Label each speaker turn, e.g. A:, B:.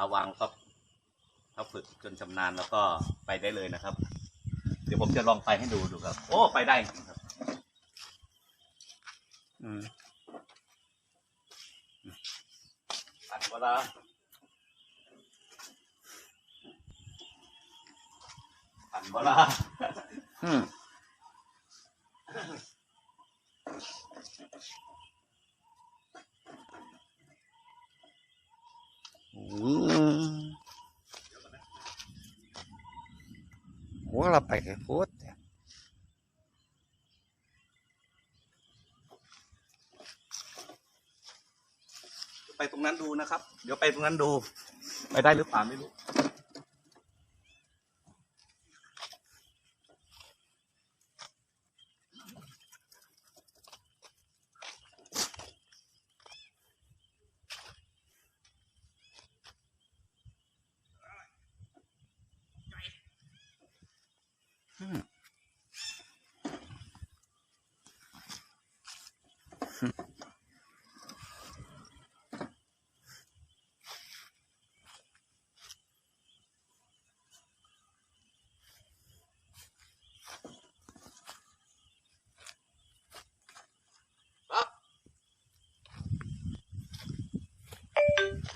A: ถ้าวางก็ถ้าฝึกจนชำนาญแล้วก็ไปได้เลยนะครับ เดี๋ยวผมจะลองไปให้ดูดูครับ โอ้ไปได้จริงครับ
B: อืม
A: ปั่นเวลาปั่นเวลา
B: อืมอื หัวเราไปกับพูด
A: ไปตรงนั้นดูนะครับ เดี๋ยวไปตรงนั้นดู ไปได้หรือเปล่าไม่รู้ うん。